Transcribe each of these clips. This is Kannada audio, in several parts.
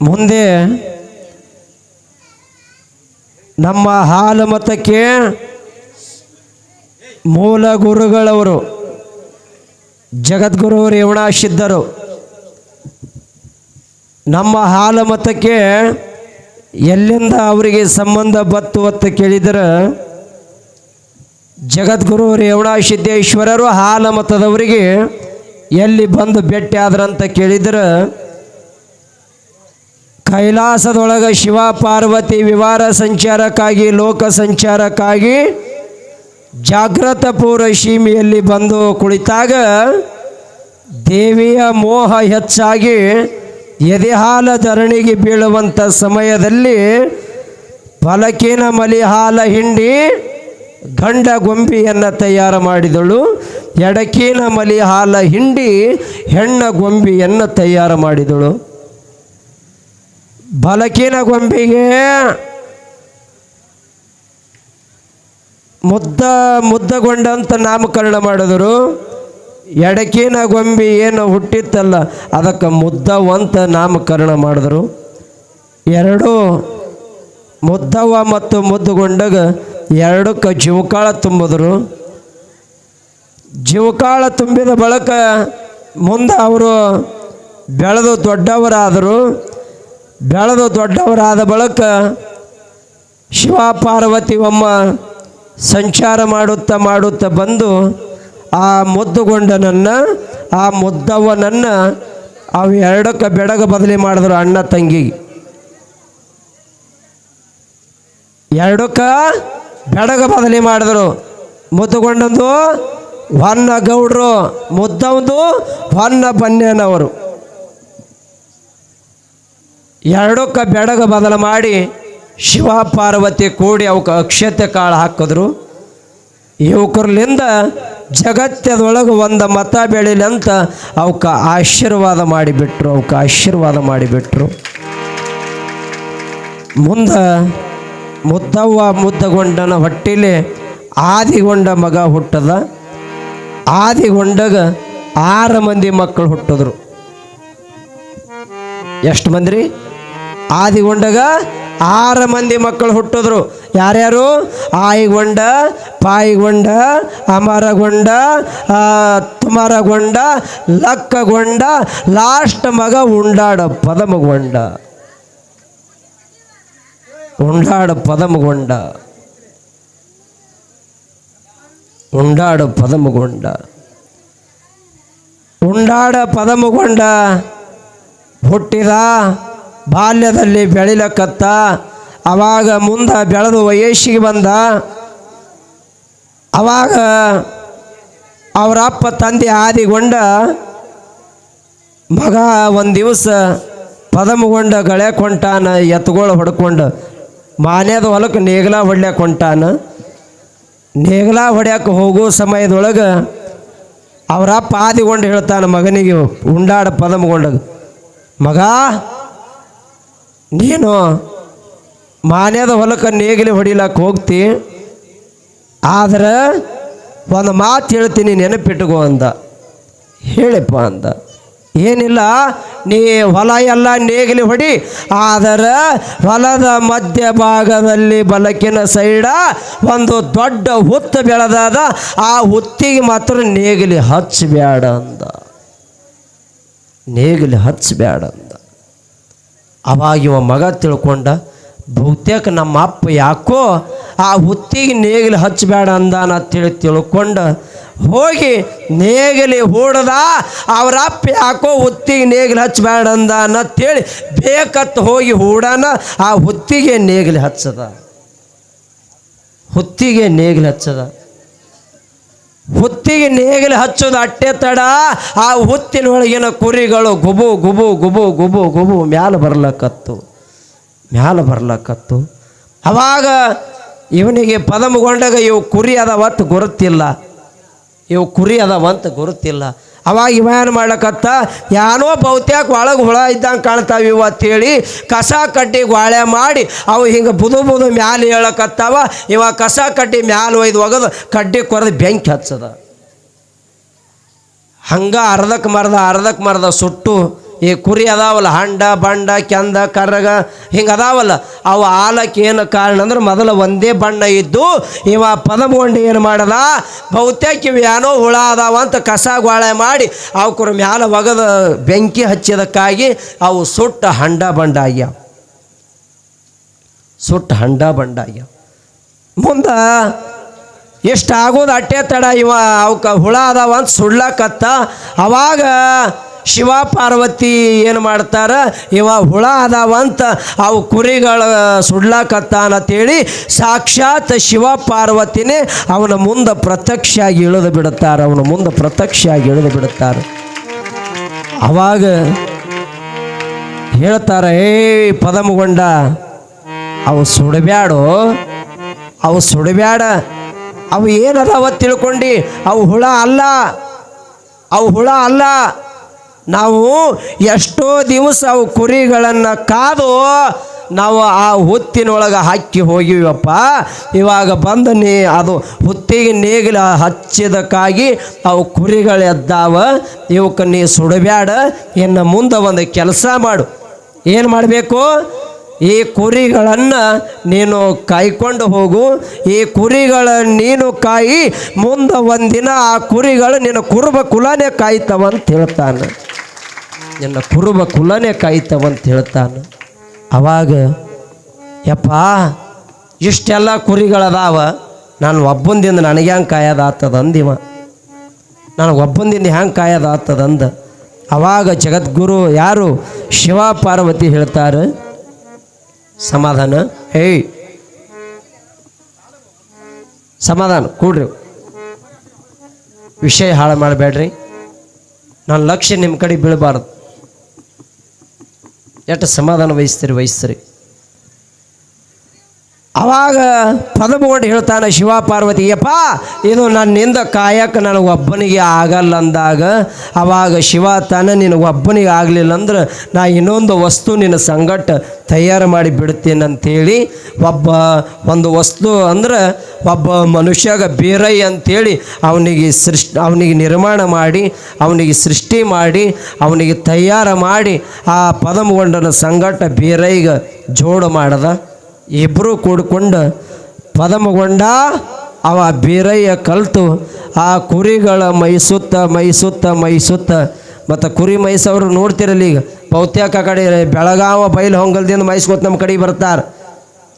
ಮುಂದೆ ನಮ್ಮ ಹಾಲು ಮತಕ್ಕೆ ಮೂಲ ಗುರುಗಳವರು ಜಗದ್ಗುರು ರೇವಣಾಶಿದ್ದರು ನಮ್ಮ ಹಾಲು ಮತಕ್ಕೆ ಎಲ್ಲಿಂದ ಅವರಿಗೆ ಸಂಬಂಧ ಬತ್ತು ಅಂತ ಕೇಳಿದರೆ ಜಗದ್ಗುರು ರೇವಣ ಸಿದ್ದೇಶ್ವರರು ಹಾಲ ಮತದವರಿಗೆ ಎಲ್ಲಿ ಬಂದು ಭೇಟಿ ಆದ್ರಂತ ಕೇಳಿದ್ರೆ ಕೈಲಾಸದೊಳಗೆ ಶಿವ ಪಾರ್ವತಿ ವಿವಾರ ಸಂಚಾರಕ್ಕಾಗಿ, ಲೋಕ ಸಂಚಾರಕ್ಕಾಗಿ ಜಾಗ್ರತ ಪೂರ್ವ ಸೀಮೆಯಲ್ಲಿ ಬಂದು ಕುಳಿತಾಗ ದೇವಿಯ ಮೋಹ ಹೆಚ್ಚಾಗಿ ಎದೆಹಾಲ ಧರಣಿಗೆ ಬೀಳುವಂಥ ಸಮಯದಲ್ಲಿ ಪಲಕಿನ ಮಲಿಹಾಲ ಹಿಂಡಿ ಗಂಡ ಗೊಂಬಿಯನ್ನು ತಯಾರು ಮಾಡಿದಳು. ಎಡಕಿನ ಮಲಿಹಾಲ ಹಿಂಡಿ ಹೆಣ್ಣ ಗೊಂಬಿಯನ್ನು ತಯಾರು ಮಾಡಿದಳು. ಬಲಕಿನ ಗೊಂಬೆಗೆ ಮುದ್ದ ಮುದ್ದಗೊಂಡಂತ ನಾಮಕರಣ ಮಾಡಿದರು. ಎಡಕಿನ ಗೊಂಬಿ ಏನು ಹುಟ್ಟಿತ್ತಲ್ಲ, ಅದಕ್ಕೆ ಮುದ್ದವಂತ ನಾಮಕರಣ ಮಾಡಿದರು. ಎರಡು ಮುದ್ದವ್ವ ಮತ್ತು ಮುದ್ದುಗೊಂಡಾಗ ಎರಡಕ್ಕೆ ಜೀವಕಾಳ ತುಂಬಿದ್ರು. ಜೀವಕಾಳ ತುಂಬಿದ ಬಳಿಕ ಮುಂದೆ ಅವರು ಬೆಳೆದು ದೊಡ್ಡವರಾದರು. ಬೆಳೆದು ದೊಡ್ಡವರಾದ ಬಳಿಕ ಶಿವ ಪಾರ್ವತಿ ಒಮ್ಮ ಸಂಚಾರ ಮಾಡುತ್ತಾ ಮಾಡುತ್ತಾ ಬಂದು ಆ ಮುದ್ದುಗೊಂಡನನ್ನು, ಆ ಮುದ್ದವನನ್ನು ಅವು ಎರಡಕ್ಕೆ ಬೆಡಗ ಬದಲಿ ಮಾಡಿದ್ರು ಅಣ್ಣ ತಂಗಿ. ಎರಡಕ್ಕ ಬೆಡಗ ಬದಲಿ ಮಾಡಿದ್ರು. ಮುದ್ದುಗೊಂಡಂದು ವನ್ನ ಗೌಡ್ರು ಮುದ್ದವಂದು ವನ್ನ ಬನ್ನೇನವರು. ಎರಡಕ್ಕ ಬೆಡಗ ಬದಲ ಮಾಡಿ ಶಿವ ಪಾರ್ವತಿ ಕೂಡಿ ಅವಕ್ಕೆ ಅಕ್ಷತೆ ಕಾಳು ಹಾಕಿದ್ರು. ಯುವಕರ್ಲಿಂದ ಜಗತ್ತದೊಳಗೆ ಒಂದು ಮತ ಬೆಳಿಲಿ ಅಂತ ಅವಕ್ಕೆ ಆಶೀರ್ವಾದ ಮಾಡಿಬಿಟ್ರು, ಅವಕ್ಕೆ ಆಶೀರ್ವಾದ ಮಾಡಿಬಿಟ್ರು. ಮುಂದೆ ಮುದ್ದವ್ವ ಮುದ್ದಗೊಂಡನ ಹೊಟ್ಟಿಲಿ ಆದಿಗೊಂಡ ಮಗ ಹುಟ್ಟದ. ಆದಿಗೊಂಡಾಗ ಆರು ಮಂದಿ ಮಕ್ಕಳು ಹುಟ್ಟಿದ್ರು. ಎಷ್ಟು ಮಂದಿ? ರೀ ಆದಿಗೊಂಡಗ ಆರು ಮಂದಿ ಮಕ್ಕಳು ಹುಟ್ಟಿದ್ರು. ಯಾರ್ಯಾರು? ಆಯಿಗೊಂಡ ಪಾಯಿಗೊಂಡ ಅಮರಗೊಂಡ ತುಮರಗೊಂಡ ಲಕ್ಕಗೊಂಡ ಲಾಸ್ಟ್ ಮಗ ಉಂಡಾಡ ಪದಮಗೊಂಡ ಉಂಡಾಡ ಪದಮಗೊಂಡ ಉಂಡಾಡ ಪದಮಗೊಂಡ ಉಂಡಾಡ ಪದಮಗೊಂಡ ಹುಟ್ಟಿದ ಬಾಲ್ಯದಲ್ಲಿ ಬೆಳಿಲಕ್ಕತ್ತ ಅವಾಗ ಮುಂದೆ ಬೆಳೆದು ವಯಸ್ಸಿಗೆ ಬಂದ, ಅವಾಗ ಅವರ ಅಪ್ಪ ತಂದೆ ಆದಿಗೊಂಡ ಮಗ ಒಂದು ದಿವಸ ಪದಮಗೊಂಡ ಗಳೆ ಕೊಂಟಾನ, ಎತ್ತುಗಳು ಹೊಡ್ಕೊಂಡು. ಮಾನ್ಯದ ಹೊಲಕ್ಕೆ ನೇಗಲ ಹೊಡ್ಯಾಕ ಹೊಂಟಾನ. ನೇಗಲ ಹೊಡ್ಯಕ್ಕೆ ಹೋಗೋ ಸಮಯದೊಳಗೆ ಅವರಪ್ಪ ಆದಿಗೊಂಡು ಹೇಳ್ತಾನೆ ಮಗನಿಗೆ, ಉಂಡಾಡ ಪದಮಗೊಂಡಗ. ಮಗ, ನೀನು ಮಾನ್ಯದ ಹೊಲಕ್ಕೆ ನೇಗಿಲಿ ಹೊಡಿಲಕ್ಕೆ ಹೋಗ್ತಿ, ಆದ್ರೆ ಒಂದು ಮಾತು ಹೇಳ್ತೀನಿ ನೆನಪಿಟ್ಟುಕೋ ಅಂದ. ಹೇಳಿಪ್ಪ ಅಂದ. ಏನಿಲ್ಲ, ನೀ ಹೊಲ ಎಲ್ಲ ನೇಗಿಲಿ ಹೊಡಿ, ಆದರೆ ಹೊಲದ ಮಧ್ಯ ಭಾಗದಲ್ಲಿ ಬಲಕಿನ ಸೈಡ ಒಂದು ದೊಡ್ಡ ಹುತ್ತು ಬೆಳೆದಾದ, ಆ ಹುತ್ತಿಗೆ ಮಾತ್ರ ನೇಗಿಲಿ ಹಚ್ಚಬೇಡ ಅಂದ. ನೇಗಿಲಿ ಹಚ್ಚಬೇಡ ಅಂದ ಅವಾಗ ಇವ ಮಗ ತಿಳ್ಕೊಂಡ, ಬಹುತೇಕ ನಮ್ಮ ಅಪ್ಪ ಯಾಕೋ ಆ ಹುತ್ತಿಗೆ ನೇಗಿಲು ಹಚ್ಚಬೇಡ ಅಂದಾನ ತಿಳಿ ತಿಳ್ಕೊಂಡ, ಹೋಗಿ ನೇಗಿಲಿ ಹೂಡದ, ಅವ್ರ ಅಪ್ಪ ಯಾಕೋ ಹುತ್ತಿಗೆ ನೇಗಿಲು ಹಚ್ಚಬೇಡ ಅಂದ ಅಂತೇಳಿ ಬೇಕತ್ತು ಹೋಗಿ ಹೂಡನ, ಆ ಹುತ್ತಿಗೆ ನೇಗಿಲು ಹಚ್ಚದ. ಹುತ್ತಿಗೆ ನೇಗಿಲು ಹಚ್ಚದ. ಹುತ್ತಿಗೆ ನೇಗಿಲು ಹಚ್ಚೋದು ಅಟ್ಟೆ ತಡ. ಆ ಹುತ್ತಿನೊಳಗಿನ ಕುರಿಗಳು ಗುಬು ಗುಬು ಗುಬು ಗುಬು ಗುಬು, ಮ್ಯಾಲ ಬರ್ಲಕ್ಕತ್ತು ಮ್ಯಾಲ ಬರ್ಲಕ್ಕತ್ತು ಅವಾಗ ಇವನಿಗೆ ಪದಮಗೊಂಡಾಗ ಇವು ಕುರಿ ಅಂತ ಗುರುತಿಲ್ಲ ಇವು ಕುರಿ ಅದಾವಂತ ಗುರುತಿಲ್ಲ ಅವಾಗ ಇವ ಏನು ಮಾಡ್ಲಕತ್ತ? ಯಾನೋ ಬಹುತೇಕ ಒಳಗೆ ಹುಳ ಇದ್ದಂಗೆ ಕಾಣ್ತಾವ ಇವ ಅಂತೇಳಿ ಕಸ ಕಟ್ಟಿ ಗ್ವಾಳೆ ಮಾಡಿ ಅವು ಹಿಂಗೆ ಬುದು ಬುದು ಮ್ಯಾಲೆ ಹೇಳಕತ್ತಾವ ಇವ ಕಸ ಕಟ್ಟಿ ಮ್ಯಾಲೆ ಒಯ್ದು ಒಗದು ಕಡ್ಡಿ ಕೊರೆದು ಬೆಂಕಿ ಹಚ್ಚದ. ಹಂಗ ಅರ್ಧಕ್ಕೆ ಮರದ ಅರ್ಧಕ್ಕೆ ಮರದ ಸುಟ್ಟು ಈ ಕುರಿ ಅದಾವಲ್ಲ, ಹಂಡ, ಬಂಡ, ಕೆಂದ, ಕರಗ, ಹಿಂಗೆ ಅದಾವಲ್ಲ. ಅವು ಆಲಕ್ಕೆ ಏನು ಕಾರಣ ಅಂದ್ರೆ ಮೊದಲು ಒಂದೇ ಬಣ್ಣ ಇದ್ದು, ಇವ ಪದಮಗೊಂಡು ಏನು ಮಾಡದ? ಬಹುತೇಕ ಇವು ಏನೋ ಹುಳ ಅದಾವ ಅಂತ ಕಸ ಗೋಳೆ ಮಾಡಿ, ಅವಕ್ರ ಮ್ಯಾಲ ಒಗದ ಬೆಂಕಿ ಹಚ್ಚಿದಕ್ಕಾಗಿ ಅವು ಸುಟ್ಟ ಹಂಡ ಬಂಡ ಆಗ್ಯಾವ. ಸುಟ್ಟ ಹಂಡ ಬಂಡ ಆಗ್ಯಾವ. ಮುಂದೆ ಎಷ್ಟು ಆಗೋದು ಅಟ್ಟೆ ತಡ ಇವ ಅವಕ್ಕೆ ಹುಳ ಅದಾವ ಅಂತ ಸುಡ್ಲಕತ್ತ ಅವಾಗ ಶಿವ ಪಾರ್ವತಿ ಏನು ಮಾಡ್ತಾರ? ಇವ ಹುಳ ಅದಾವ ಅಂತ ಅವು ಕುರಿಗಳ ಸುಡ್ಲಾಕತ್ತ ಅಂತೇಳಿ ಸಾಕ್ಷಾತ್ ಶಿವ ಪಾರ್ವತಿನೇ ಅವನ ಮುಂದೆ ಪ್ರತ್ಯಕ್ಷ ಆಗಿ ಇಳಿದು ಬಿಡುತ್ತಾರೆ. ಅವನ ಮುಂದೆ ಪ್ರತ್ಯಕ್ಷ ಆಗಿ ಇಳಿದು ಬಿಡುತ್ತಾರೆ. ಅವಾಗ ಹೇಳ್ತಾರೆ, ಏ ಪದಮಗೊಂಡ, ಅವು ಸುಡಬ್ಯಾಡು? ಅವು ಸುಡಬ್ಯಾಡ? ಅವು ಏನದಾವ ತಿಳ್ಕೊಂಡು? ಅವು ಹುಳ ಅಲ್ಲ, ಅವು ಹುಳ ಅಲ್ಲ ನಾವು ಎಷ್ಟೋ ದಿವಸ ಅವು ಕುರಿಗಳನ್ನು ಕಾದು ನಾವು ಆ ಹುತ್ತಿನೊಳಗೆ ಹಾಕಿ ಹೋಗಿವಪ್ಪ. ಇವಾಗ ಬಂದು ನೀ ಅದು ಹುತ್ತಿಗೆ ನೇಗಿಲ ಹಚ್ಚಿದಕ್ಕಾಗಿ ಅವು ಕುರಿಗಳು ಎದ್ದಾವ. ಇವಕ್ಕೆ ನೀ ಸುಡಬ್ಯಾಡ, ಇನ್ನು ಮುಂದೆ ಒಂದು ಕೆಲಸ ಮಾಡು. ಏನು ಮಾಡಬೇಕು? ಈ ಕುರಿಗಳನ್ನು ನೀನು ಕಾಯ್ಕೊಂಡು ಹೋಗು. ಈ ಕುರಿಗಳ ನೀನು ಕಾಯಿ, ಮುಂದೆ ಒಂದಿನ ಆ ಕುರಿಗಳು ನಿನ್ನ ಕುರುಬ ಕುಲನೇ ಕಾಯ್ತವಂತ ಹೇಳ್ತಾನೆ. ನಿನ್ನ ಕುರುಬ ಕುಲನೇ ಕಾಯ್ತವಂತ ಹೇಳ್ತಾನೆ. ಅವಾಗ, ಯಪ್ಪ, ಇಷ್ಟೆಲ್ಲ ಕುರಿಗಳದಾವ. ನಾನು ಒಬ್ಬಂದಿಂದ ನನಗೆ ಹೆಂಗೆ ಕಾಯೋದಾತದಂದಿವ ನನಗೆ ಒಬ್ಬಂದಿಂದ ಹೆಂಗೆ ಕಾಯೋದಾತದಂದ. ಅವಾಗ ಜಗದ್ಗುರು ಯಾರು? ಶಿವ ಪಾರ್ವತಿ ಹೇಳ್ತಾರೆ. ಸಮಾಧಾನ? ಏಯ್. ಸಮಾಧಾನ, ಕೂಡ್ರಿ. ವಿಷಯ ಹಾಳು ಮಾಡಬೇಡ್ರಿ. ನನ್ನ ಲಕ್ಷ್ಯ ನಿಮ್ಮ ಕಡೆ ಬೀಳಬಾರ್ದು. ಎಷ್ಟು ಸಮಾಧಾನ ವಹಿಸ್ತೀರಿ ವಹಿಸ್ತೀರಿ ಅವಾಗ ಪದಮಗೊಂಡು ಹೇಳ್ತಾನೆ ಶಿವ ಪಾರ್ವತಿ ಯಪ್ಪ, ಇದು ನನ್ನಿಂದ ಕಾಯಕ್ಕೆ ನನಗೆ ಒಬ್ಬನಿಗೆ ಆಗಲ್ಲ ಅಂದಾಗ ಅವಾಗ ಶಿವ ತಾನ ನಿನಗೆ ಒಬ್ಬನಿಗೆ ಆಗಲಿಲ್ಲ ಅಂದ್ರೆ ನಾ ಇನ್ನೊಂದು ವಸ್ತು ನಿನ್ನ ಸಂಗಟ ತಯಾರು ಮಾಡಿ ಬಿಡ್ತೀನಿ ಅಂತೇಳಿ ಒಬ್ಬ ಒಂದು ವಸ್ತು ಅಂದ್ರೆ ಒಬ್ಬ ಮನುಷ್ಯಗ ಬೇರೈ ಅಂಥೇಳಿ ಅವನಿಗೆ ಸೃಷ್ಟಿ, ಅವನಿಗೆ ನಿರ್ಮಾಣ ಮಾಡಿ, ಅವನಿಗೆ ಸೃಷ್ಟಿ ಮಾಡಿ, ಅವನಿಗೆ ತಯಾರು ಮಾಡಿ ಆ ಪದಮಗೊಂಡನ ಸಂಗಟ ಬೇರೈಗೆ ಜೋಡು ಮಾಡದ. ಇಬ್ಬರು ಕೂಡ್ಕೊಂಡು ಪದಮಗೊಂಡ ಅವ ಬೀರಯ್ಯ ಕಲ್ತು. ಆ ಕುರಿಗಳ ಮೈಸುತ್ತ ಮೈಸುತ್ತ ಮೈಸುತ್ತ. ಮತ್ತು ಕುರಿ ಮೈಸವರು ನೋಡ್ತಿರಲಿ ಈಗ. ಬಹುತೇಕ ಕಡೆ ಬೆಳಗಾವ ಬಯಲು ಹೊಂಗಲ್ದಿಂದ ಮೈಸ್ಕೊತ ನಮ್ಮ ಕಡೆ ಬರ್ತಾರೆ.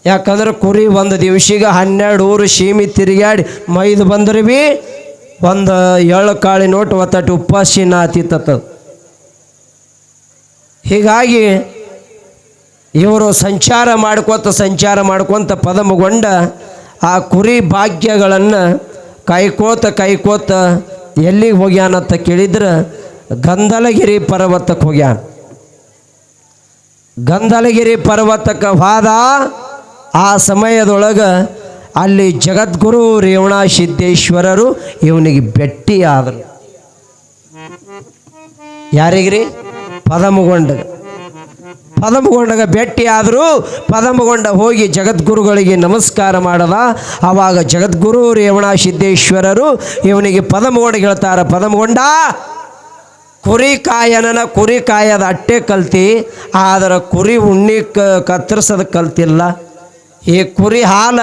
ಯಾಕಂದ್ರೆ ಕುರಿ ಒಂದು ದಿವಸಿಗೆ ಹನ್ನೆರಡು ಊರು ಸೀಮಿ ತಿರುಗಾಡಿ ಮೈದು ಬಂದ್ರೆ ಭೀ ಒಂದು ಎಳ್ಳು ಕಾಳಿ ನೋಟು ಒತ್ತಟ್ಟು ಉಪ್ಪಾಸಿನ ನಾತಿತ್ತದ ಹೀಗಾಗಿ ಇವರು ಸಂಚಾರ ಮಾಡ್ಕೊತ ಸಂಚಾರ ಮಾಡ್ಕೊತ ಪದಮಗೊಂಡ ಆ ಕುರಿ ಭಾಗ್ಯಗಳನ್ನು ಕೈಕೋತ ಕೈಕೋತ ಎಲ್ಲಿಗೆ ಹೋಗ್ಯಾನಂತ ಕೇಳಿದ್ರೆ ಗಂಧಲಗಿರಿ ಪರ್ವತಕ್ಕೆ ಹೋಗ್ಯಾನ. ಗಂಧಲಗಿರಿ ಪರ್ವತಕ್ಕೆ ಹೋದ ಆ ಸಮಯದೊಳಗೆ ಅಲ್ಲಿ ಜಗದ್ಗುರು ರೇವಣ ಸಿದ್ದೇಶ್ವರರು ಇವನಿಗೆ ಭೇಟಿ ಆದರು ಯಾರಿಗ್ರಿ? ಪದಮಗೊಂಡ ಪದಮಗೊಂಡಗ ಭೇಟಿ ಆದರೂ ಪದಮಗೊಂಡ ಹೋಗಿ ಜಗದ್ಗುರುಗಳಿಗೆ ನಮಸ್ಕಾರ ಮಾಡದ. ಆವಾಗ ಜಗದ್ಗುರು ರೇವಣ ಸಿದ್ದೇಶ್ವರರು ಇವನಿಗೆ ಪದಮಗೊಂಡ ಹೇಳ್ತಾರೆ, ಪದಮಗೊಂಡ ಕುರಿ ಕಾಯನನ ಕುರಿ ಕಾಯದ ಅಟ್ಟೆ ಕಲ್ತಿ, ಆದರೆ ಕುರಿ ಉಣ್ಣಿ ಕ, ಕತ್ತರಿಸೋದು ಕಲ್ತಿಲ್ಲ. ಈ ಕುರಿ ಹಾಲ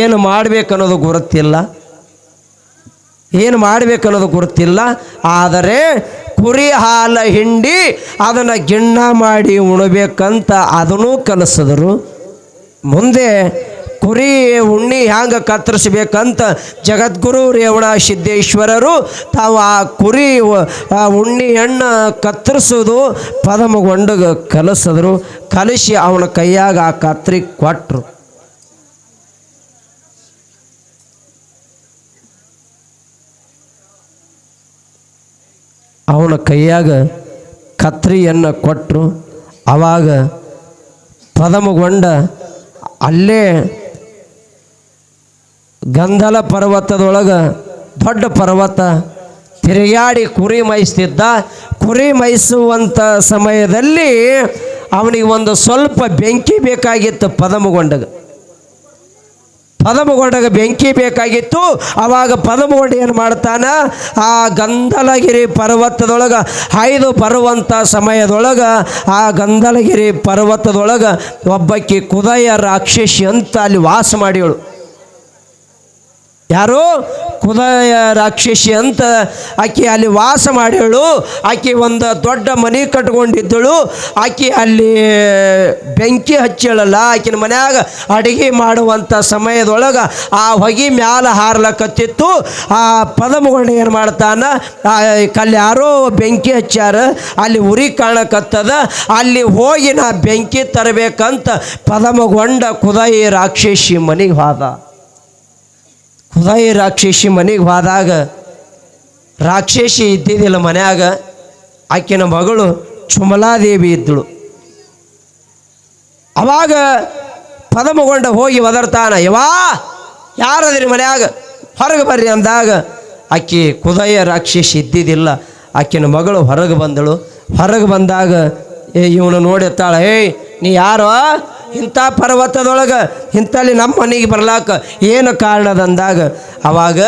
ಏನು ಮಾಡಬೇಕನ್ನೋದು ಗೊತ್ತಿಲ್ಲ ಏನು ಮಾಡಬೇಕನ್ನೋದು ಗೊತ್ತಿಲ್ಲ ಆದರೆ ಕುರಿ ಹಾಲ ಹಿಂಡಿ ಅದನ್ನು ಗಿಣ್ಣ ಮಾಡಿ ಉಣಬೇಕಂತ ಅದನ್ನೂ ಕಲಿಸಿದ್ರು. ಮುಂದೆ ಕುರಿ ಉಣ್ಣಿ ಹ್ಯಾಂಗೆ ಕತ್ತರಿಸ್ಬೇಕಂತ ಜಗದ್ಗುರು ರೇವಣ ಸಿದ್ದೇಶ್ವರರು ತಾವು ಆ ಕುರಿ ಉಣ್ಣಿ ಹಣ್ಣು ಕತ್ತರಿಸೋದು ಪದಮಗೊಂಡು ಕಲಿಸಿದ್ರು. ಕಲಿಸಿ ಅವನ ಕೈಯಾಗ ಆ ಕತ್ರಿ ಕೊಟ್ಟರು ಅವನ ಕೈಯಾಗ ಕತ್ರಿಯನ್ನು ಕೊಟ್ಟರು ಆವಾಗ ಪದಮಗೊಂಡ ಅಲ್ಲೇ ಗಂಧಲ ಪರ್ವತದೊಳಗೆ ದೊಡ್ಡ ಪರ್ವತ ತಿರುಗಾಡಿ ಕುರಿ ಮೈಸ್ತಿದ್ದ ಕುರಿ ಮೈಸುವಂಥ ಸಮಯದಲ್ಲಿ ಅವನಿಗೆ ಒಂದು ಸ್ವಲ್ಪ ಬೆಂಕಿ ಬೇಕಾಗಿತ್ತು ಪದಮಗೊಂಡಗ. ಪದಮಗೊಂಡಾಗ ಬೆಂಕಿ ಬೇಕಾಗಿತ್ತು. ಆವಾಗ ಪದಮಗೊಂಡ ಏನು ಮಾಡ್ತಾನ? ಆ ಗಂಧಲಗಿರಿ ಪರ್ವತದೊಳಗೆ ಹಾಯ್ದು ಬರುವಂಥ ಸಮಯದೊಳಗೆ ಆ ಗಂಧಲಗಿರಿ ಪರ್ವತದೊಳಗೆ ಒಬ್ಬಕ್ಕೆ ಕುದಯ ರಾಕ್ಷಸಿ ಅಂತ ಅಲ್ಲಿ ವಾಸ ಮಾಡಿವಳು. ಯಾರು ಕುದಯ ರಾಕ್ಷಸಿ ಅಂತ ಆಕೆ ಅಲ್ಲಿ ವಾಸ ಮಾಡಿದಳು ಆಕೆ ಒಂದು ದೊಡ್ಡ ಮನೆ ಕಟ್ಕೊಂಡಿದ್ದಳು. ಆಕೆ ಅಲ್ಲಿ ಬೆಂಕಿ ಹಚ್ಚಳಲ್ಲ. ಆಕಿನ ಮನ್ಯಾಗ ಅಡುಗೆ ಮಾಡುವಂಥ ಸಮಯದೊಳಗೆ ಆ ಹೊಗೆ ಮ್ಯಾಲ ಹಾರ್ಲಕತ್ತಿತ್ತು. ಆ ಪದಮಗೊಂಡ ಏನು ಮಾಡ್ತಾನ? ಆ, ಕಲ್ಲಿ ಯಾರೋ ಬೆಂಕಿ ಹಚ್ಚಾರ. ಅಲ್ಲಿ ಉರಿ ಕಾಣಕತ್ತದ. ಅಲ್ಲಿ ಹೋಗಿ ನಾ ಬೆಂಕಿ ತರಬೇಕಂತ ಪದಮಗೊಂಡ ಕುದಯಿ ರಾಕ್ಷಸಿ ಮನೆಗೆ ಹೋದ. ಖುದಾಯಿ ರಾಕ್ಷಸಿ ಮನೆಗೆ ಹೋದಾಗ, ರಾಕ್ಷಸಿ ಇದ್ದಿದ್ದಿಲ್ಲ ಮನ್ಯಾಗ, ಆಕಿನ ಮಗಳು ಚುಮಲಾದೇವಿ ಇದ್ದಳು. ಅವಾಗ ಪದಮಗೊಂಡ ಹೋಗಿ ಒದರ್ತಾನ ಯವಾ ಯಾರದ್ರಿ ಮನ್ಯಾಗ, ಹೊರಗೆ ಬರ್ರಿ ಅಂದಾಗ, ಆಕೆ ಕುದಯ ರಾಕ್ಷಸಿ ಇದ್ದಿದ್ದಿಲ್ಲ. ಆಕಿನ ಮಗಳು ಹೊರಗೆ ಬಂದಳು. ಹೊರಗೆ ಬಂದಾಗ, ಏ, ಇವನು ನೋಡಿರ್ತಾಳೆ, ಏಯ್, ನೀ ಯಾರೋ? ಇಂಥ ಪರ್ವತದೊಳಗೆ ಇಂಥಲ್ಲಿ ನಮ್ಮ ಮನೆಗೆ ಬರ್ಲಾಕ ಏನು ಕಾರಣದಂದಾಗ ಅವಾಗ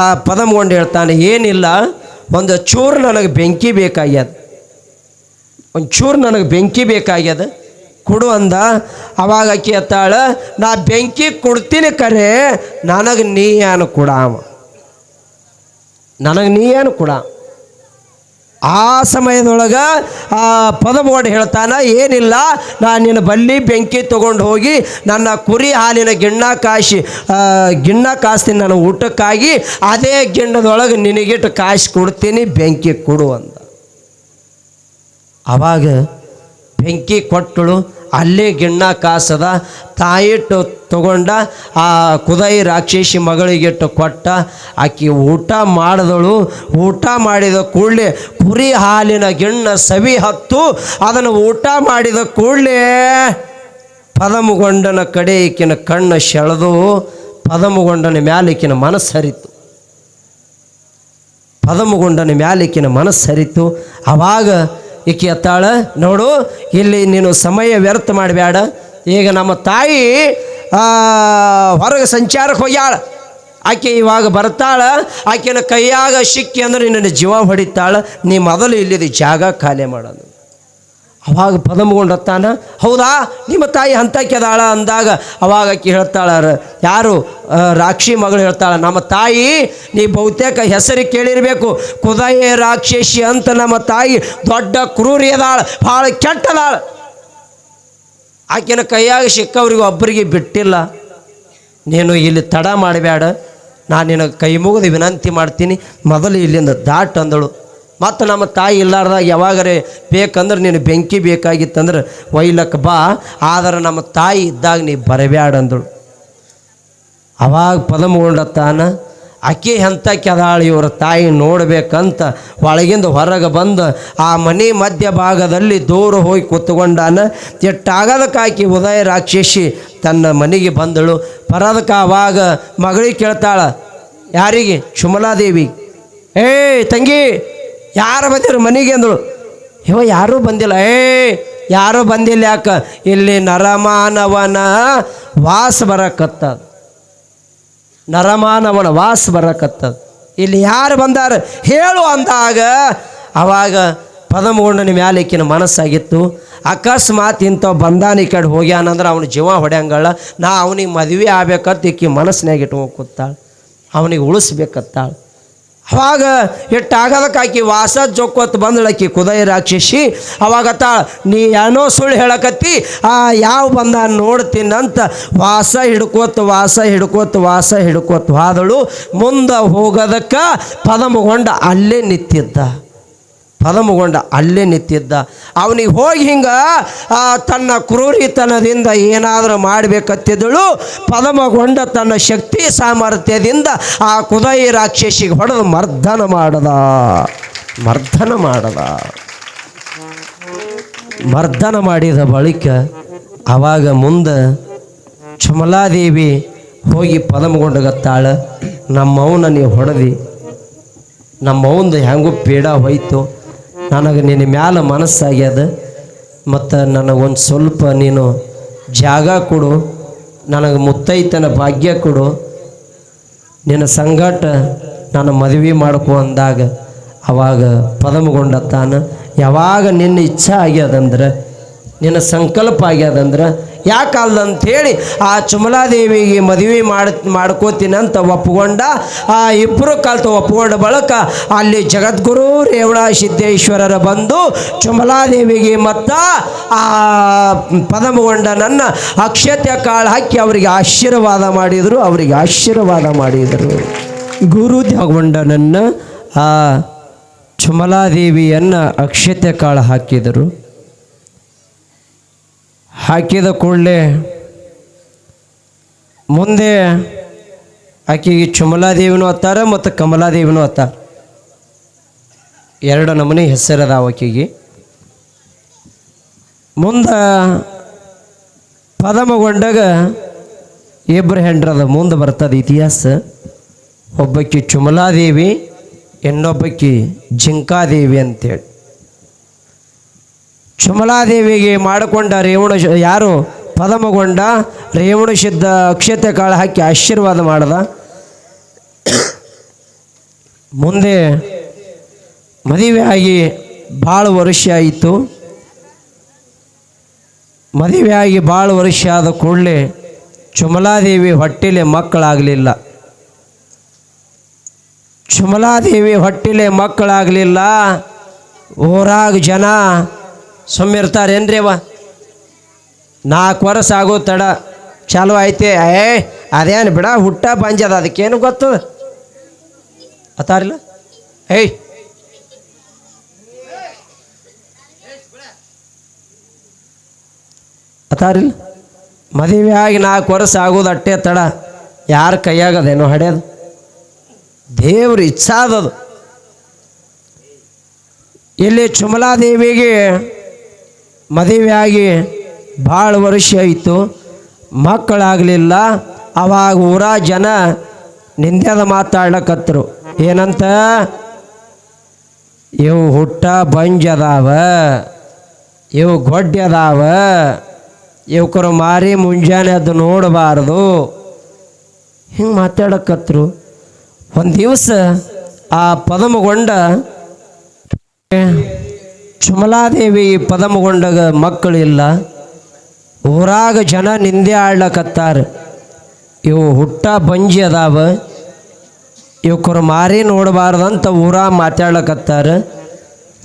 ಆ ಪದಮಗೊಂಡು ಹೇಳ್ತಾನೆ, ಏನಿಲ್ಲ, ಒಂದು ಚೂರು ನನಗೆ ಬೆಂಕಿ ಬೇಕಾಗ್ಯದ. ಒಂದು ಚೂರು ನನಗೆ ಬೆಂಕಿ ಬೇಕಾಗ್ಯದ. ಕೊಡು ಅಂದ. ಅವಾಗ ಆಕಿ ಎತ್ತಾಳ, ನಾ ಬೆಂಕಿ ಕೊಡ್ತೀನಿ ಕರೆ, ನನಗೆ ನೀ ಏನು ಕೊಡಾವ ನನಗೆ ನೀ ಏನು ಕೊಡ. ಆ ಸಮಯದೊಳಗೆ ಆ ಪದಮೋಡ್ ಹೇಳ್ತಾನೆ, ಏನಿಲ್ಲ, ನಾನು ನಿನ್ನ ಬಲ್ಲಿ ಬೆಂಕಿ ತೊಗೊಂಡು ಹೋಗಿ ನನ್ನ ಕುರಿ ಹಾಲಿನ ಗಿಣ್ಣ ಕಾಶಿ ಗಿಣ್ಣ ಕಾಸ್ತೀನಿ ನಾನು ಊಟಕ್ಕಾಗಿ, ಅದೇ ಗಿಣ್ಣದೊಳಗೆ ನಿನಗಿಟ್ಟು ಕಾಶಿ ಕೊಡ್ತೀನಿ, ಬೆಂಕಿ ಕೊಡು ಅಂತ ಅವಾಗ ಬೆಂಕಿ ಕೊಟ್ಟಳು ಅಲ್ಲೇ ಗಿಣ್ಣ ಕಾಸದ ತಾಯಿಟ್ಟು ತಗೊಂಡ ಆ ಕುದೈ ರಾಕ್ಷಸಿ ಮಗಳಿಗೆಟ್ಟು ಕೊಟ್ಟ. ಆಕೆ ಊಟ ಮಾಡಿದಳು. ಊಟ ಮಾಡಿದ ಕೂಡಲೇ ಕುರಿ ಹಾಲಿನ ಗಿಣ್ಣ ಸವಿ ಹತ್ತು. ಅದನ್ನು ಊಟ ಮಾಡಿದ ಕೂಡಲೇ ಪದಮುಗೊಂಡನ ಕಡೆ ಈಕಿನ ಕಣ್ಣು ಸೆಳೆದು ಪದಮುಗೊಂಡನ ಮ್ಯಾಲೆ ಈಕಿನ ಮನಸ್ಸು ಹರಿತು. ಪದಮುಗೊಂಡನ ಮ್ಯಾಲೆ ಈಕಿನ ಮನಸ್ಸು ಹರಿತು. ಆವಾಗ ಈಕೆ ಎತ್ತಾಳ? ನೋಡು, ಇಲ್ಲಿ ನೀನು ಸಮಯ ವ್ಯರ್ಥ ಮಾಡಬೇಡ ಈಗ ನಮ್ಮ ತಾಯಿ ಹೊರಗೆ ಸಂಚಾರಕ್ಕೆ ಹೋಗ್ಯಾಳ. ಆಕೆ ಇವಾಗ ಬರ್ತಾಳ. ಆಕೆನ ಕೈಯಾಗ ಸಿಕ್ಕಿ ಅಂದ್ರೆ ನಿನ್ನ ಜೀವ ಹೊಡಿತಾಳ. ನೀ ಮೊದಲು ಇಲ್ಲಿದ ಜಾಗ ಖಾಲಿ ಮಾಡೋದು. ಅವಾಗ ಪದಮಗೊಂಡತ್ತಾನ ಹೌದಾ? ನಿಮ್ಮ ತಾಯಿ ಹಂತಕ್ಕೆದಾಳ ಅಂದಾಗ ಅವಾಗ ಆಕೆ ಹೇಳ್ತಾಳ ಯಾರು? ರಾಕ್ಷಿ ಮಗಳು ಹೇಳ್ತಾಳ, ನಮ್ಮ ತಾಯಿ, ನೀ ಬಹುತೇಕ ಹೆಸರು ಕೇಳಿರಬೇಕು. ಕುದಯ ರಾಕ್ಷಸಿ ಅಂತ ನಮ್ಮ ತಾಯಿ ದೊಡ್ಡ ಕ್ರೂರಿ ಅದಾಳ, ಭಾಳ ಕೆಟ್ಟದಾಳ. ಆಕಿನ ಕೈಯಾಗ ಸಿಕ್ಕವ್ರಿಗೆ ಒಬ್ಬರಿಗೆ ಬಿಟ್ಟಿಲ್ಲ. ನೀನು ಇಲ್ಲಿ ತಡ ಮಾಡಬೇಡ ನಾನು ನಿನಗೆ ಕೈ ಮುಗಿದು ವಿನಂತಿ ಮಾಡ್ತೀನಿ. ಮೊದಲು ಇಲ್ಲಿಂದ ದಾಟ್ ಅಂದಳು. ಮತ್ತು ನಮ್ಮ ತಾಯಿ ಇಲ್ಲಾರ್ದಾಗ ಯಾವಾಗರೆ ಬೇಕಂದ್ರೆ ನೀನು ಬೆಂಕಿ ಬೇಕಾಗಿತ್ತಂದ್ರೆ ಒಯ್ಲಕ್ಕೆ ಬಾ, ಆದರೆ ನಮ್ಮ ತಾಯಿ ಇದ್ದಾಗ ನೀ ಬರಬ್ಯಾಡಂದಳು ಅವಾಗ ಪದಮಗೊಂಡತ್ತಾನ ಅಕ್ಕಿ ಎಂಥ ಕೆದಾಳು ಇವ್ರ ತಾಯಿ ನೋಡಬೇಕಂತ ಒಳಗಿಂದ ಹೊರಗೆ ಬಂದು ಆ ಮನೆ ಮಧ್ಯ ಭಾಗದಲ್ಲಿ ದೂರ ಹೋಗಿ ಕೂತ್ಕೊಂಡಾನ ಎಟ್ಟಾಗದಕ್ಕಾಕಿ ಉದಯ ರಾಕ್ಷಸಿ ತನ್ನ ಮನೆಗೆ ಬಂದಳು. ಬರೋದಕ್ಕೆ ಆವಾಗ ಮಗಳಿಗೆ ಕೇಳ್ತಾಳ, ಯಾರಿಗೆ? ಶುಮಲಾದೇವಿ ಏಯ್ ತಂಗಿ ಯಾರು ಬಂದಿರು ಮನೆಗೆ ಅಂದರು ಇವ ಯಾರೂ ಬಂದಿಲ್ಲ. ಏ, ಯಾರೂ ಬಂದಿಲ್ಲ ಯಾಕ? ಇಲ್ಲಿ ನರಮಾನವನ ವಾಸ ಬರಕತ್ತದ ನರಮಾನವನ ವಾಸ ಬರಕತ್ತದ ಇಲ್ಲಿ ಯಾರು ಬಂದಾರ? ಹೇಳು ಅಂದಾಗ ಅವಾಗ ಪದಮಗೊಂಡನ ಮ್ಯಾಲೆ ಈಕಿನ ಮನಸ್ಸಾಗಿತ್ತು. ಅಕಸ್ಮಾತ್ ಇಂಥವ್ ಬಂದಾನ ಈ ಕಡೆ ಹೋಗ್ಯಾನಂದ್ರೆ ಅವನ ಜೀವ ಹೊಡ್ಯಂಗಳ ನಾ ಅವನಿಗೆ ಮದುವೆ ಆಗ್ಬೇಕಂತ ಈಕಿ ಮನಸ್ಸಿನಾಗ ಇಟ್ಕೊಂಡು ಕೂತಾಳ. ಅವನಿಗೆ ಉಳಿಸ್ಬೇಕತ್ತಾಳ. ಅವಾಗ ಆಕಿ ವಾಸ ಜೊಕ್ಕೊತ್ತು ಆಕಿ ಕುದಯ ರಾಕ್ಷಸಿ ಅವಾಗ ತಾಳ ನೀ ಏನೋ ಸುಳ್ಳು ಹೇಳಕತ್ತಿ, ಆ ಯಾವ ಬಂದ ನೋಡ್ತೀನಂತ ವಾಸ ಹಿಡ್ಕೋತ ವಾಸ ಹಿಡ್ಕೋತ ವಾಸ ಹಿಡ್ಕೋತ ಹಾದಳು. ಮುಂದೆ ಹೋಗೋದಕ್ಕೆ ಪದಮಗೊಂಡ ಅಲ್ಲೇ ನಿಂತಿದ್ದ. ಪದಮಗೊಂಡ ಅಲ್ಲೇ ನಿಂತಿದ್ದ. ಅವನಿಗೆ ಹೋಗಿ ಹಿಂಗ ತನ್ನ ಕ್ರೂರಿತನದಿಂದ ಏನಾದರೂ ಮಾಡಬೇಕತ್ತಿದ್ದಳು ಪದಮಗೊಂಡ ತನ್ನ ಶಕ್ತಿ ಸಾಮರ್ಥ್ಯದಿಂದ ಆ ಕುದೈ ರಾಕ್ಷಸಿಗೆ ಹೊಡೆದು ಮರ್ದನ ಮಾಡದ. ಮರ್ದನ ಮಾಡದ. ಮರ್ದನ ಮಾಡಿದ ಬಳಿಕ ಆವಾಗ ಮುಂದೆ ಚಮಲಾದೇವಿ ಹೋಗಿ ಪದಮಗೊಂಡಗತ್ತಾಳ, ನಮ್ಮವನ ನೀವು ಹೊಡೆದಿ. ನಮ್ಮವಂದು ಹೆಂಗೂ ಪೀಡಾ ಹೋಯ್ತು. ನನಗೆ ನಿನ್ನ ಮ್ಯಾಲ ಮನಸ್ಸಾಗ್ಯದ, ಮತ್ತು ನನಗೊಂದು ಸ್ವಲ್ಪ ನೀನು ಜಾಗ ಕೊಡು, ನನಗೆ ಮುತ್ತೈತನ ಭಾಗ್ಯ ಕೊಡು. ನಿನ್ನ ಸಂಗಟ ನಾನು ಮದುವೆ ಮಾಡ್ಕೊ ಅಂದಾಗ ಅವಾಗ ಪದಮಗೊಂಡ ತಾನು, ಯಾವಾಗ ನಿನ್ನ ಇಚ್ಛೆ ಆಗ್ಯದಂದ್ರೆ ನಿನ್ನ ಸಂಕಲ್ಪ ಆಗ್ಯದಂದ್ರೆ ಯಾಕಲ್ಲಂಥೇಳಿ ಆ ಚುಮಲಾದೇವಿಗೆ ಮದುವೆ ಮಾಡಿ ಮಾಡ್ಕೋತೀನಿ ಅಂತ ಒಪ್ಕೊಂಡ ಆ ಇಬ್ಬರು ಕಲ್ತು ಒಪ್ಕೊಂಡ ಬಳಕ ಅಲ್ಲಿ ಜಗದ್ಗುರು ರೇವಣ ಸಿದ್ದೇಶ್ವರರ ಬಂದು ಚುಮಲಾದೇವಿಗೆ ಮತ್ತು ಆ ಪದಮಗೊಂಡ ನನ್ನ ಅಕ್ಷತೆ ಕಾಳು ಹಾಕಿ ಅವರಿಗೆ ಆಶೀರ್ವಾದ ಮಾಡಿದರು, ಅವರಿಗೆ ಆಶೀರ್ವಾದ ಮಾಡಿದರು. ಗುರು ತ್ಯಾಗೊಂಡನನ್ನ ಆ ಚುಮಲಾದೇವಿಯನ್ನು ಅಕ್ಷತೆ ಕಾಳು ಹಾಕಿದರು. ಹಾಕಿದ ಕೂಡಲೇ ಮುಂದೆ ಆಕೆಗೆ ಚುಮಲಾದೇವಿನೂ ಅತ್ತಾರ ಮತ್ತು ಕಮಲಾದೇವಿನೂ ಅತ್ತಾರ. ಎರಡು ನಮೂನೆ ಹೆಸರದ ಆಕೆಗೆ. ಮುಂದೆ ಪದಮಗೊಂಡಾಗ ಇಬ್ಬರು ಹೆಂಡ್ರದ ಮುಂದೆ ಬರ್ತದೆ ಇತಿಹಾಸ. ಒಬ್ಬಕ್ಕಿ ಚುಮಲಾದೇವಿ ಇನ್ನೊಬ್ಬಕ್ಕಿ ಜಿಂಕಾದೇವಿ ಅಂತೇಳಿ. ಚುಮಲಾದೇವಿಗೆ ಮಾಡಿಕೊಂಡ ರೇವಣ ಯಾರು? ಪದಮಗೊಂಡ ರೇವಣ ಶುದ್ಧ ಅಕ್ಷತೆ ಕಾಳು ಹಾಕಿ ಆಶೀರ್ವಾದ ಮಾಡ್ದ. ಮುಂದೆ ಮದುವೆ ಆಗಿ ಭಾಳ ವರ್ಷ ಆಯಿತು. ಮದುವೆ ಆಗಿ ಭಾಳ ವರ್ಷ ಆದ ಕೂಡಲೇ ಚುಮಲಾದೇವಿ ಹೊಟ್ಟೆಲೆ ಮಕ್ಕಳಾಗಲಿಲ್ಲ. ಚುಮಲಾದೇವಿ ಹೊಟ್ಟೆಲೆ ಮಕ್ಕಳಾಗಲಿಲ್ಲ. ಊರಾಗ ಜನ ಸುಮ್ಮಿರ್ತಾರೇನ್ರಿ ಅವ? ನಾಲ್ಕು ವರ್ಷ ಆಗೋ ತಡ, ಚಾಲು ಐತೆ ಏ, ಅದೇನು ಬಿಡ, ಹುಟ್ಟ ಬಂಜದ ಅದಕ್ಕೇನು ಗೊತ್ತು? ಅತಾರಿಲ್ಲ ಏಯ್! ಅತಾರಿಲ್ಲ ಮದುವೆ ಆಗಿ ನಾಲ್ಕು ವರ್ಷ ಆಗೋದು ಅಟ್ಟೆ ತಡ, ಯಾರ ಕೈಯಾಗದೇನೋ ಹಡ್ಯೋದು? ದೇವ್ರ ಇಚ್ಛಾದದು ಇಲ್ಲಿ ಚುಮಲಾದೇವಿಗೆ ಮದುವೆ ಆಗಿ ಭಾಳ ವರ್ಷ ಆಯಿತು. ಮಕ್ಕಳಾಗಲಿಲ್ಲ. ಅವಾಗ ಊರ ಜನ ನಿಂದ್ಯದ ಮಾತಾಡ್ಲಕತ್ತರು ಏನಂತ? ಇವು ಹುಟ್ಟ ಬಂಜದಾವ. ಇವು ಗೊಡ್ಡದಾವ ಇವಕರು ಮಾರಿ ಮುಂಜಾನೆ ಅದು ನೋಡಬಾರ್ದು. ಹಿಂಗೆ ಮಾತಾಡಕತ್ರು ಒಂದು ದಿವಸ ಆ ಪದಮಗೊಂಡ ಚುಮಲಾದೇವಿ ಪದಮಗೊಂಡಾಗ ಮಕ್ಕಳಿಲ್ಲ. ಊರಾಗ ಜನ ನಿಂದೆ ಆಡ್ಲಕತ್ತಾರ. ಇವು ಹುಟ್ಟ ಬಂಜಿ ಅದಾವ. ಇವಕ್ಕರು ಮಾರಿ ನೋಡಬಾರ್ದಂತ ಊರ ಮಾತಾಡ್ಲಕತ್ತಾರ.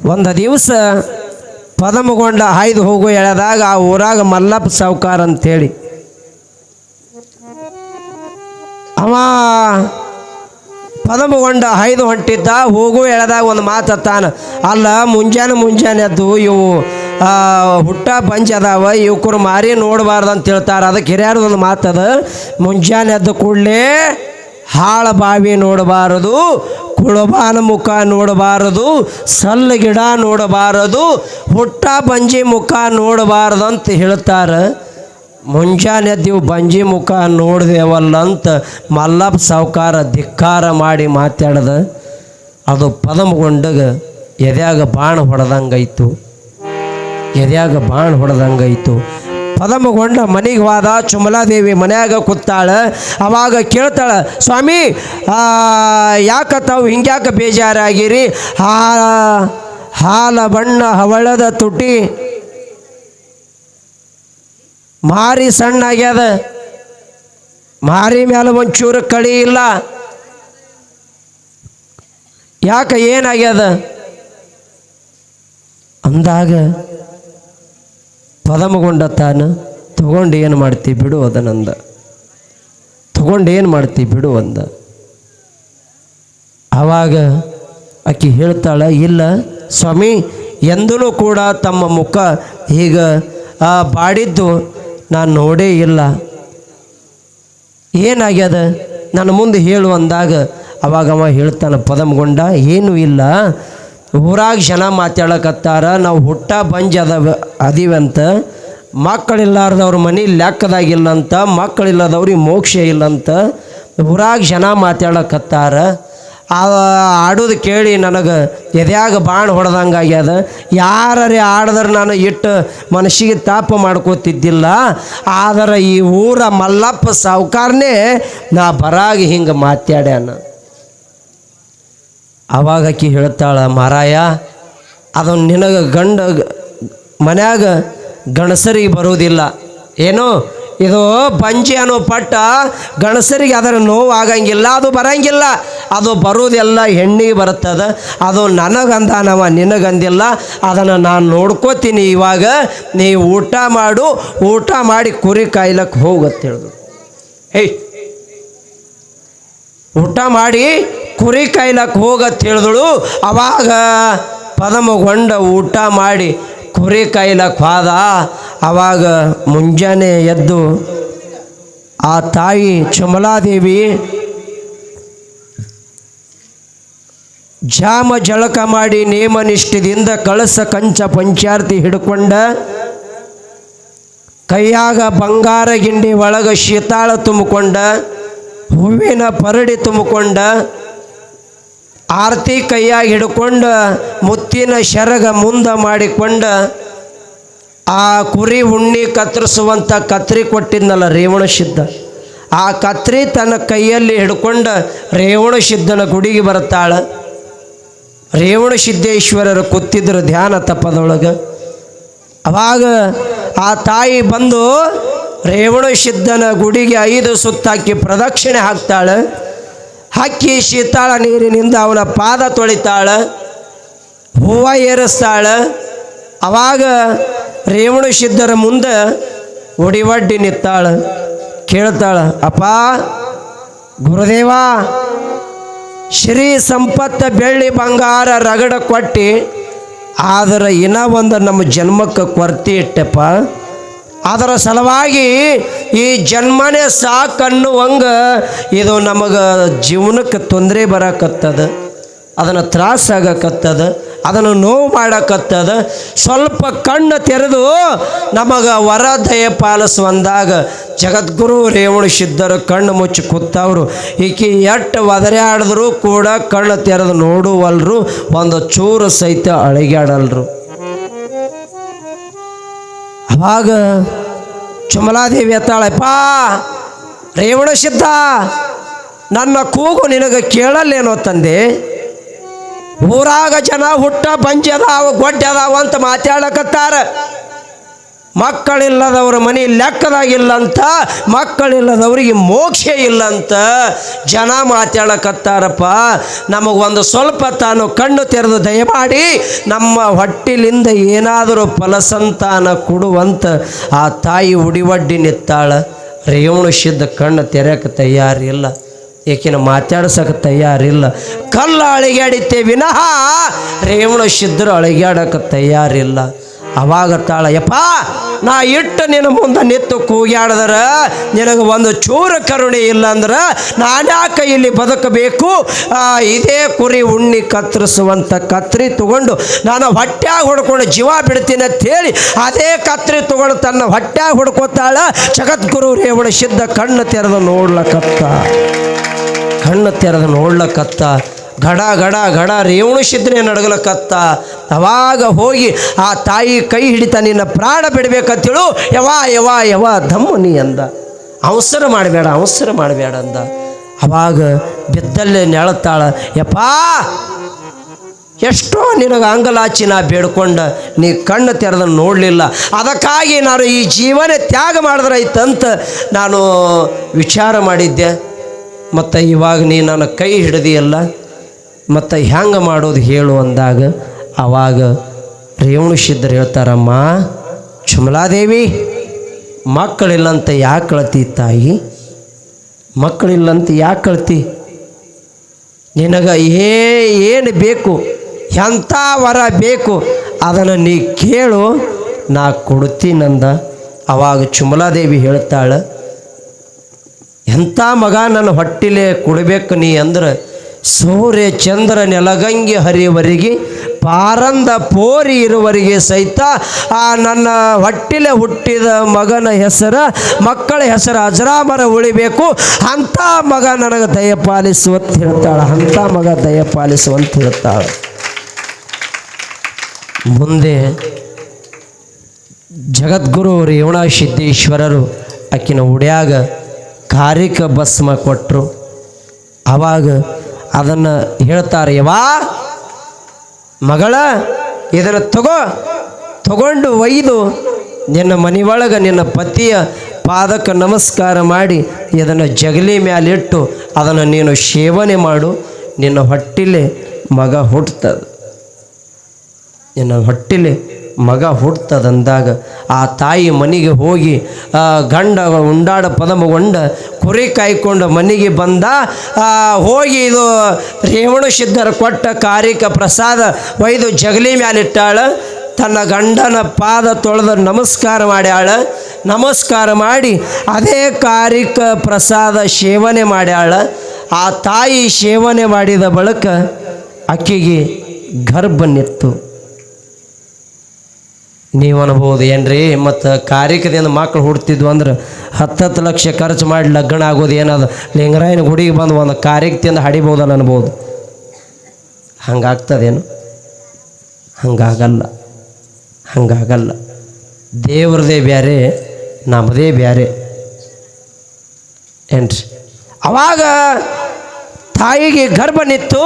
ಒಂದು ದಿವಸ ಪದಮಗೊಂಡ ಹಾಯ್ದು ಹೋಗು ಎಳೆದಾಗ ಆ ಊರಾಗ ಮಲ್ಲಪ್ಪ ಸಾವುಕಾರ ಅಂಥೇಳಿ ಅವ ಪದಮಗೊಂಡ ಐದು ಹೊಂಟಿದ್ದ ಹೋಗು ಎಳೆದಾಗ ಒಂದು ಮಾತತ್ತಾನ ಅಲ್ಲ, ಮುಂಜಾನೆ ಮುಂಜಾನೆ ಎದ್ದು ಇವು ಹುಟ್ಟ ಪಂಚ ಅದಾವ, ಇವಕ್ರು ಮಾರಿ ನೋಡಬಾರ್ದು ಅಂತ ಹೇಳ್ತಾರೆ. ಅದಕ್ಕೆ ಹಿರಿಯರ್ದು ಒಂದು ಮಾತದ, ಮುಂಜಾನೆ ಎದ್ದ ಕೂಡಲೇ ಹಾಳ ಬಾವಿ ನೋಡಬಾರದು, ಕುಳಬಾನ ಮುಖ ನೋಡಬಾರದು, ಸಲ್ಲ ಗಿಡ ನೋಡಬಾರದು, ಹುಟ್ಟ ಪಂಜಿ ಮುಖ ನೋಡಬಾರದು ಅಂತ ಹೇಳ್ತಾರೆ. ಮುಂಜಾನೆ ಎದ್ದೀವಿ ಬಂಜಿ ಮುಖ ನೋಡ್ದೇವಲ್ಲ ಅಂತ ಮಲ್ಲಪ್ಪ ಸಾವುಕಾರ ಧಿಕ್ಕಾರ ಮಾಡಿ ಮಾತಾಡ್ದ. ಅದು ಪದಮಗೊಂಡಗ ಎದ್ಯಾಗ ಬಾಣ ಹೊಡೆದಂಗಾಯ್ತು. ಎದ್ಯಾಗ ಬಾಣ ಹೊಡೆದಂಗಾಯ್ತು. ಪದಮಗೊಂಡ ಮನೆಗೆ ಹೋದ ಚುಮಲಾದೇವಿ ಮನ್ಯಾಗ ಕೂತಾಳ, ಅವಾಗ ಕೇಳ್ತಾಳ, ಸ್ವಾಮಿ ಯಾಕೆ ತಾವು ಹಿಂಗ್ಯಾಕ ಬೇಜಾರಾಗಿರಿ? ಹಾ ಹಾಲ, ಬಣ್ಣ, ಹವಳದ ತುಟಿ ಮಾರಿ ಸಣ್ಣ ಆಗ್ಯದ ಮಾರಿ ಮೇಲೆ ಒಂಚೂರು ಕಳಿ ಇಲ್ಲ. ಯಾಕ ಏನಾಗ್ಯದ? ಅಂದಾಗ ಪದಮಗೊಂಡ ತಾನು, ತಗೊಂಡು ಏನು ಮಾಡ್ತಿ ಬಿಡು ಅದನಂದ. ತಗೊಂಡು ಏನು ಮಾಡ್ತಿ ಬಿಡು ಅಂದ. ಆವಾಗ ಆಕೆ ಹೇಳ್ತಾಳೆ, ಇಲ್ಲ ಸ್ವಾಮಿ ಎಂದೂ ಕೂಡ ತಮ್ಮ ಮುಖ ಈಗ ಬಾಡಿದ್ದು ನಾನು ನೋಡೇ ಇಲ್ಲ. ಏನಾಗ್ಯದ? ನನ್ನ ಮುಂದೆ ಹೇಳು ಅಂದಾಗ ಅವಾಗ ಅವ ಹೇಳ್ತಾನೆ, ಪದಮಗೊಂಡ ಏನೂ ಇಲ್ಲ. ಊರಾಗ ಜನ ಮಾತಾಡಕತ್ತಾರ, ನಾವು ಹುಟ್ಟ ಬಂಜ್ ಅದಾವ, ಅದೀವಂತ. ಮಕ್ಕಳಿಲ್ಲಾರ್ದವ್ರ ಮನೆ ಲೆಕ್ಕದಾಗಿಲ್ಲಂತ, ಮಕ್ಕಳಿಲ್ಲದವ್ರಿಗೆ ಮೋಕ್ಷ ಇಲ್ಲಂತ. ಊರಾಗ ಜನ ಮಾತಾಡಕತ್ತಾರ. ಆ ಆಡೋದು ಕೇಳಿ ನನಗೆ ಎದ್ಯಾಗ ಬಾಣ ಹೊಡೆದಂಗೆ ಆಗ್ಯದ ಯಾರೇ ಆಡಿದ್ರೆ ನಾನು ಇಟ್ಟು ಮನಸ್ಸಿಗೆ ತಾಪ ಮಾಡ್ಕೋತಿದ್ದಿಲ್ಲ, ಆದರೆ ಈ ಊರ ಮಲ್ಲಪ್ಪ ಸಾವುಕಾರನೇ ನಾ ಬರಾಗಿ ಹಿಂಗೆ ಮಾತಾಡ್ಯಾನ. ಅವಾಗ ಆಕಿ ಹೇಳ್ತಾಳ, ಮಾರಾಯ, ಅದು ನಿನಗೆ ಗಂಡ ಮನ್ಯಾಗ ಗಣಸರಿಗೆ ಬರೋದಿಲ್ಲ ಏನು? ಇದು ಬಂಜಿ ಅನ್ನೋ ಪಟ್ಟ ಗಣಸರಿಗೆ ಅದರ ನೋವು ಆಗಂಗಿಲ್ಲ ಅದು ಬರಂಗಿಲ್ಲ. ಅದು ಬರೋದೆಲ್ಲ ಹೆಣ್ಣಿಗೆ ಬರುತ್ತದ. ಅದು ನನಗಂದಾನವ ನಿನಗಂದಿಲ್ಲ. ಅದನ್ನು ನಾನು ನೋಡ್ಕೋತೀನಿ ಇವಾಗ. ನೀ ಊಟ ಮಾಡು. ಊಟ ಮಾಡಿ ಕುರಿ ಕಾಯ್ಲಕ್ಕೆ ಹೋಗತ್ತೇಳಿದ್ರು ಹೇ. ಊಟ ಮಾಡಿ ಕುರಿ ಕಾಯ್ಲಕ್ಕೆ ಹೋಗತ್ತೆ ಹೇಳಿದಳು ಅವಾಗ ಪದಮಗೊಂಡ ಊಟ ಮಾಡಿ ಕುರಿ ಕಾಯ್ಲಕ್ಕೆ ಹೋದ. ಅವಾಗ ಮುಂಜಾನೆ ಎದ್ದು ಆ ತಾಯಿ ಚಮಲಾದೇವಿ ಜಾಮ ಜಳಕ ಮಾಡಿ ನೇಮನಿಷ್ಠದಿಂದ ಕಳಸ ಕಂಚ ಪಂಚಾರ್ತಿ ಹಿಡ್ಕೊಂಡ ಕೈಯಾಗ ಬಂಗಾರ ಗಿಂಡಿ ಒಳಗ ಶೀತಾಳ ತುಂಬಿಕೊಂಡ, ಹೂವಿನ ಪರಡಿ ತುಂಬಿಕೊಂಡ, ಆರತಿ ಕೈಯಾಗಿ ಹಿಡ್ಕೊಂಡ, ಮುತ್ತಿನ ಶರಗ ಮುಂದ ಮಾಡಿಕೊಂಡ ಆ ಕುರಿ ಉಣ್ಣಿ ಕತ್ತರಿಸುವಂಥ ಕತ್ರಿ ಕೊಟ್ಟಿದ್ನಲ್ಲ ರೇವಣ ಸಿದ್ಧ. ಆ ಕತ್ರಿ ತನ್ನ ಕೈಯಲ್ಲಿ ಹಿಡ್ಕೊಂಡು ರೇವಣ ಸಿದ್ಧನ ಗುಡಿಗೆ ಬರ್ತಾಳೆ ರೇವಣ ಸಿದ್ದೇಶ್ವರರು ಕೂತಿದ್ರು ಧ್ಯಾನ ತಪ್ಪದೊಳಗೆ ಅವಾಗ ಆ ತಾಯಿ ಬಂದು ರೇವಣ ಸಿದ್ಧನ ಗುಡಿಗೆ ಐದು ಸುತ್ತಾಕಿ ಪ್ರದಕ್ಷಿಣೆ ಹಾಕ್ತಾಳೆ. ಹಾಕಿ ಶೀತಾಳ ನೀರಿನಿಂದ ಅವನ ಪಾದ ತೊಳಿತಾಳೆ. ಹೂವ ಏರಿಸ್ತಾಳೆ. ಅವಾಗ ರೇವಣ ಸಿದ್ಧರ ಮುಂದೆ ಒಡಿವಡ್ಡಿ ನಿತ್ತಾಳ ಕೇಳ್ತಾಳ, ಅಪ್ಪ, ಗುರುದೇವ, ಶ್ರೀ ಸಂಪತ್ತ ಬೆಳ್ಳಿ ಬಂಗಾರ ರಗಡ ಕೊಟ್ಟು, ಆದರೆ ಇನ್ನ ಒಂದು ನಮ್ಮ ಜನ್ಮಕ್ಕೆ ಕೊರತೆ ಇಟ್ಟಪ್ಪ. ಅದರ ಸಲುವಾಗಿ ಈ ಜನ್ಮನೇ ಸಾಕನ್ನುವಂಗ ಇದು ನಮಗೆ ಜೀವನಕ್ಕೆ ತೊಂದರೆ ಬರಕತ್ತದ, ಅದನ್ನು ತ್ರಾಸಾಗಕತ್ತದ ಅದನ್ನು ನೋವು ಮಾಡಕತ್ತದ. ಸ್ವಲ್ಪ ಕಣ್ಣು ತೆರೆದು ನಮಗೆ ವರ ದಯ ಪಾಲಿಸುವಂದಾಗ ಜಗದ್ಗುರು ರೇವಣ ಸಿದ್ಧರು ಕಣ್ಣು ಮುಚ್ಚಿ ಕೂತವರು. ಈಕೆ ಎಟ್ಟು ಒದರಾಡಿದ್ರು ಕೂಡ ಕಣ್ಣು ತೆರೆದು ನೋಡುವಲ್ರು, ಒಂದು ಚೂರು ಸಹಿತ ಅಳಿಗಾಡಲ್ರು. ಅವಾಗ ಚುಮಲಾದೇವಿ ಎತ್ತಾಳಪ್ಪ ರೇವಣ ಸಿದ್ಧ, ನನ್ನ ಕೂಗು ನಿನಗೆ ಕೇಳಲ್ಲೇನೋ ತಂದೆ? ಊರಾಗ ಜನ ಹುಟ್ಟ ಬಂಜಿ ಅದಾವ ಗೊಡ್ಡೆ ಅದಾವ ಅಂತ ಮಾತಾಡಕತ್ತಾರ. ಮಕ್ಕಳಿಲ್ಲದವ್ರ ಮನೆ ಲೆಕ್ಕದಾಗಿಲ್ಲಂತ, ಮಕ್ಕಳಿಲ್ಲದವ್ರಿಗೆ ಮೋಕ್ಷ ಇಲ್ಲಂತ ಜನ ಮಾತಾಡಕತ್ತಾರಪ್ಪ. ನಮಗೊಂದು ಸ್ವಲ್ಪ ತಾನು ಕಣ್ಣು ತೆರೆದು ದಯಮಾಡಿ, ನಮ್ಮ ಹೊಟ್ಟಿಲಿಂದ ಏನಾದರೂ ಫಲಸಂತಾನ ಕೊಡುವಂತ ಆ ತಾಯಿ ಉಡಿವಡ್ಡಿ ನಿತ್ತಾಳ ರೇವಣು ಸಿದ್ಧ ಕಣ್ಣು ತೆರೆಯಕ್ಕೆ ತಯಾರಿಲ್ಲ. ಏಕಿನ ಮಾತಾಡ್ಸಕ್ಕೆ ತಯಾರಿಲ್ಲ. ಕಲ್ಲು ಅಳಿಗಾಡಿತ್ತೆ ವಿನಃ ರೇವಣ ಸಿದ್ಧರು ಅಳಿಗಾಡಕ್ಕೆ ತಯಾರಿಲ್ಲ. ಅವಾಗ ತಾಳ, ಯಪ್ಪ, ನಾ ಇಟ್ಟು ನಿನ್ನ ಮುಂದೆ ನಿತ್ತು ಕೂಗ್ಯಾಡದ್ರ? ನಿನಗೆ ಒಂದು ಚೂರ ಕರುಣೆ ಇಲ್ಲ ಅಂದ್ರೆ ನಾನ್ಯಾಕೆ ಇಲ್ಲಿ ಬದುಕಬೇಕು? ಇದೇ ಕುರಿ ಉಣ್ಣಿ ಕತ್ತರಿಸುವಂಥ ಕತ್ರಿ ತಗೊಂಡು ನಾನು ಹೊಟ್ಯಾಗ ಹೊಡ್ಕೊಂಡು ಜೀವ ಬಿಡ್ತೀನಿ ಅಂತ ಹೇಳಿ ಅದೇ ಕತ್ರಿ ತಗೊಂಡು ತನ್ನ ಹೊಟ್ಯಾಗ ಹೊಡ್ಕೋತಾಳ. ಜಗದ್ಗುರು ರೇವಣ ಸಿದ್ಧ ಕಣ್ಣು ತೆರೆದು ನೋಡ್ಲಕತ್ತ. ಕಣ್ಣು ತೆರೆದು ನೋಡ್ಲಕತ್ತ. ಗಡ ಗಡ ಗಡ ರೇವಣು ಸಿದ್ಧನೆ ನಡಗಲಕತ್ತ. ಅವಾಗ ಹೋಗಿ ಆ ತಾಯಿ ಕೈ ಹಿಡಿತ, ನಿನ್ನ ಪ್ರಾಣ ಬಿಡಬೇಕಂತೇಳು ಯವಾ ಯವಾ ಯವಾ ಧಮ್ಮು ನೀ ಅಂದ. ಅವಸರ ಮಾಡಬೇಡ ಅವಸರ ಮಾಡಬೇಡ ಅಂದ. ಅವಾಗ ಬಿದ್ದಲ್ಲೇ ನೆಳತಾಳ, ಯಪ್ಪಾ, ಎಷ್ಟೋ ನಿನಗೆ ಅಂಗಲಾಚಿ ನಾ ಬೇಡ್ಕೊಂಡ, ನೀ ಕಣ್ಣು ತೆರೆದ ನೋಡಲಿಲ್ಲ. ಅದಕ್ಕಾಗಿ ನಾನು ಈ ಜೀವನ ತ್ಯಾಗ ಮಾಡಿದ್ರಾಯ್ತಂತ ನಾನು ವಿಚಾರ ಮಾಡಿದ್ದೆ. ಮತ್ತು ಇವಾಗ ನೀ ನನ್ನ ಕೈ ಹಿಡ್ದಿಯಲ್ಲ? ಮತ್ತು ಹೆಂಗೆ ಮಾಡೋದು ಹೇಳು ಅಂದಾಗ ಆವಾಗ ರೇವಣು ಸಿದ್ಧರು ಹೇಳ್ತಾರಮ್ಮ ಚುಮಲಾದೇವಿ ಮಕ್ಕಳಿಲ್ಲಂತ ಯಾಕೆ ಕಳ್ತಿ ತಾಯಿ? ಮಕ್ಕಳಿಲ್ಲಂತ ಯಾಕೆ ಕಳ್ತಿ? ನಿನಗೆ ಏ, ಏನು ಬೇಕು? ಎಂಥ ವರ ಬೇಕು? ಅದನ್ನು ನೀ ಕೇಳು, ನಾ ಕೊಡ್ತೀನಂದ ಅವಾಗ ಚುಮಲಾದೇವಿ ಹೇಳ್ತಾಳೆ ಎಂಥ ಮಗ ನನ್ನ ಹೊಟ್ಟಿಲೆ ಕೊಡಬೇಕು ನೀ ಅಂದ್ರೆ ಸೂರ್ಯ ಚಂದ್ರ ನೆಲಗಂಗೆ ಹರಿಯುವರಿಗೆ ಪಾರಂದ ಪೋರಿ ಇರುವರಿಗೆ ಸಹಿತ ಆ ನನ್ನ ಹೊಟ್ಟಿಲೆ ಹುಟ್ಟಿದ ಮಗನ ಹೆಸರ, ಮಕ್ಕಳ ಹೆಸರು ಅಜರಾಮರ ಉಳಿಬೇಕು. ಅಂಥ ಮಗ ನನಗೆ ದಯಪಾಲಿಸುವಂತ ಹೇಳ್ತಾಳೆ. ಅಂಥ ಮಗ ದಯಪಾಲಿಸುವಂತ ಹೇಳ್ತಾಳೆ. ಮುಂದೆ ಜಗದ್ಗುರು ರೇವಣ ಸಿದ್ದೇಶ್ವರರು ಆಕಿನ ಉಡ್ಯಾಗ ಕಾರಿಕ ಭಸ್ಮ ಕೊಟ್ಟರು ಆವಾಗ ಅದನ್ನು ಹೇಳ್ತಾರೆ ವಾ ಮಗಳ, ಇದನ್ನು ತಗೋ, ತಗೊಂಡು ಒಯ್ದು, ನಿನ್ನ ಮನೆ ಒಳಗೆ ನಿನ್ನ ಪತಿಯ ಪಾದಕ್ಕೆ ನಮಸ್ಕಾರ ಮಾಡಿ, ಇದನ್ನು ಜಗಲಿ ಮ್ಯಾಲಿಟ್ಟು, ಅದನ್ನು ನೀನು ಸೇವನೆ ಮಾಡು, ನಿನ್ನ ಹೊಟ್ಟಿಲೆ ಮಗ ಹುಟ್ಟುತ್ತದೆ ನಿನ್ನ ಹೊಟ್ಟಿಲೆ ಮಗ ಹುಟ್ಟದಂದಾಗ ಆ ತಾಯಿ ಮನೆಗೆ ಹೋಗಿ ಗಂಡ ಉಂಡಾಡ ಪದಮಗೊಂಡ ಕುರಿ ಕಾಯ್ಕೊಂಡು ಮನೆಗೆ ಬಂದ ಹೋಗಿ ಇದು ರೇವಣ ಸಿದ್ಧರ ಕೊಟ್ಟ ಕಾರಿಕ ಪ್ರಸಾದ ಒಯ್ದು ಜಗಲಿ ಮ್ಯಾಲಿಟ್ಟಾಳ ತನ್ನ ಗಂಡನ ಪಾದ ತೊಳೆದು ನಮಸ್ಕಾರ ಮಾಡ್ಯಾಳ. ನಮಸ್ಕಾರ ಮಾಡಿ ಅದೇ ಕಾರಿಕ ಪ್ರಸಾದ ಸೇವನೆ ಮಾಡ್ಯಾಳ. ಆ ತಾಯಿ ಸೇವನೆ ಮಾಡಿದ ಬಳಿಕ ಅಕ್ಕಿಗೆ ಗರ್ಭ ನಿತ್ತು. ನೀವು ಅನ್ಬೋದು ಏನ್ರಿ? ಮತ್ತು ಕಾರಿಕದಿಂದ ಮಕ್ಕಳು ಹುಡ್ತಿದ್ವು ಅಂದ್ರೆ ಹತ್ತತ್ತು ಲಕ್ಷ ಖರ್ಚು ಮಾಡಿ ಲಗ್ನ ಆಗೋದು ಏನದು? ಲಿಂಗರಾಯನ ಗುಡಿಗೆ ಬಂದು ಒಂದು ಕಾರಿಕದಿಂದ ಹಡಿಬೋದಲ್ಲ ಅನ್ಬೋದು. ಹಂಗಾಗ್ತದೇನು? ಹಂಗಾಗಲ್ಲ. ಹಂಗಾಗಲ್ಲ. ದೇವ್ರದೇ ಬ್ಯಾರೆ ನಮ್ಮದೇ ಬ್ಯಾರೆ. ಏನ್ರಿ? ಅವಾಗ ತಾಯಿಗೆ ಗರ್ಭ ನಿತ್ತು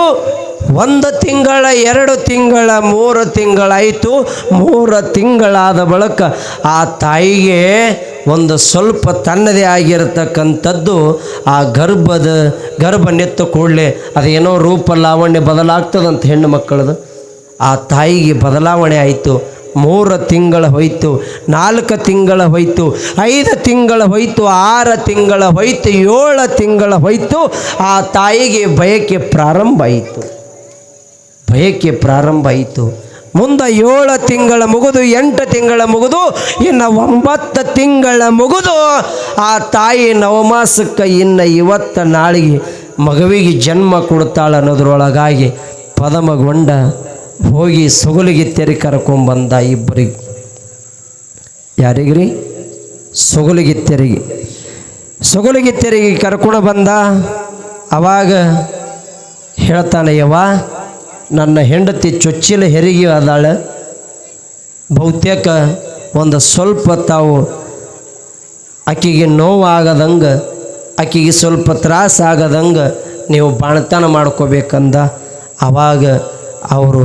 ಒಂದು ತಿಂಗಳ, ಎರಡು ತಿಂಗಳ, ಮೂರು ತಿಂಗಳಾಯಿತು ಮೂರು ತಿಂಗಳಾದ ಬಳಿಕ ಆ ತಾಯಿಗೆ ಒಂದು ಸ್ವಲ್ಪ ತನ್ನದೇ ಆಗಿರತಕ್ಕಂಥದ್ದು ಆ ಗರ್ಭದ, ಗರ್ಭ ನೆತ್ತ ಕೂಡಲೇ ಅದೇನೋ ರೂಪ ಲಾವಣ್ಯ ಬದಲಾಗ್ತದಂತ ಹೆಣ್ಣು ಮಕ್ಕಳದು. ಆ ತಾಯಿಗೆ ಬದಲಾವಣೆ ಆಯಿತು. ಮೂರು ತಿಂಗಳ ಹೋಯ್ತು, ನಾಲ್ಕು ತಿಂಗಳ ಹೋಯ್ತು, ಐದು ತಿಂಗಳ ಹೋಯ್ತು, ಆರು ತಿಂಗಳ ಹೋಯ್ತು, ಏಳು ತಿಂಗಳ ಹೋಯ್ತು. ಆ ತಾಯಿಗೆ ಬಯಕೆ ಪ್ರಾರಂಭ ಆಯಿತು. ಬಯಕೆ ಪ್ರಾರಂಭ ಆಯಿತು. ಮುಂದೆ ಏಳು ತಿಂಗಳ ಮುಗಿದು, ಎಂಟು ತಿಂಗಳ ಮುಗಿದು, ಇನ್ನು ಒಂಬತ್ತು ತಿಂಗಳ ಮುಗಿದು, ಆ ತಾಯಿ ನವಮಾಸಕ್ಕೆ ಇನ್ನು ಇವತ್ತ ನಾಳಿಗೆ ಮಗುವಿಗೆ ಜನ್ಮ ಕೊಡ್ತಾಳೆ ಅನ್ನೋದ್ರೊಳಗಾಗಿ ಪದಮಗೊಂಡ ಹೋಗಿ ಸೊಗಲಿಗೆ ತೆರೆ ಕರ್ಕೊಂಬಂದ ಇಬ್ಬರಿಗೆ. ಯಾರಿಗ್ರಿ? ಸೊಗಲಿಗೆ ತೆರಿಗೆ. ಸೊಗಲಿಗೆ ತೆರಿಗೆ ಕರ್ಕೊಂಡು ಬಂದ, ಅವಾಗ ಹೇಳ್ತಾನೆ, ಯವ್ವ ನನ್ನ ಹೆಂಡತಿ ಚೊಚ್ಚಿಲ ಹೆರಿಗೆ ಅದಾಳೆ ಬಹುತೇಕ ಒಂದು ಸ್ವಲ್ಪ ತಾವು ಆಕೆಗೆ ನೋವು ಆಗದಂಗೆ ಆಕಿಗೆ ಸ್ವಲ್ಪ ತ್ರಾಸ ಆಗದಂಗೆ ನೀವು ಬಾಣತನ ಮಾಡ್ಕೋಬೇಕಂದ. ಆವಾಗ ಅವರು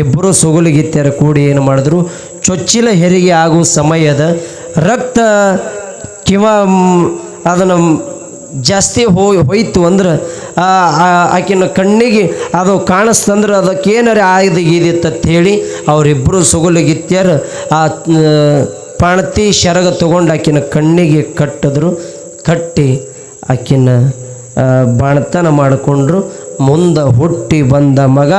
ಇಬ್ಬರು ಸುಗುಲಿಗಿತ್ತರ ಕೂಡಿ ಏನು ಮಾಡಿದ್ರು, ಚೊಚ್ಚಿಲ ಹೆರಿಗೆ ಆಗುವ ಸಮಯದ ರಕ್ತ ಕಿವ, ಅದನ್ನು ಜಾಸ್ತಿ ಹೋ ಹೋಯ್ತು ಅಂದ್ರೆ ಆಕಿನ ಕಣ್ಣಿಗೆ ಅದು ಕಾಣಿಸ್ತಂದ್ರೆ ಅದಕ್ಕೆ ಏನಾರ ಆಯ್ದು ಅಂತ ಹೇಳಿ ಅವರಿಬ್ಬರು ಸುಗುಲಿಗಿತ್ಯರು ಆ, ಪಣತಿ ಶರಗ ತಗೊಂಡು ಆಕಿನ ಕಣ್ಣಿಗೆ ಕಟ್ಟಿದ್ರು ಕಟ್ಟಿ ಆಕಿನ ಬಾಣತನ ಮಾಡಿಕೊಂಡ್ರು. ಮುಂದೆ ಹುಟ್ಟಿ ಬಂದ ಮಗ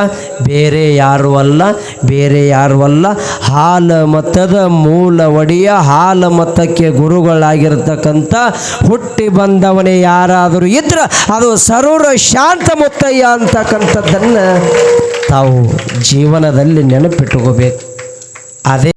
ಬೇರೆ ಯಾರು ಅಲ್ಲ, ಬೇರೆ ಯಾರು ಅಲ್ಲ. ಹಾಲ ಮತದ ಮೂಲ ಒಡೆಯ, ಹಾಲ ಮತಕ್ಕೆ ಗುರುಗಳಾಗಿರ್ತಕ್ಕಂಥ ಹುಟ್ಟಿ ಬಂದವನೇ ಯಾರಾದರೂ ಇದ್ರೆ ಅದು ಸರೂರ ಶಾಂತ ಮುತ್ತಯ್ಯ ಅಂತಕ್ಕಂಥದ್ದನ್ನು ತಾವು ಜೀವನದಲ್ಲಿ ನೆನಪಿಟ್ಟುಕೋಬೇಕು ಅದೇ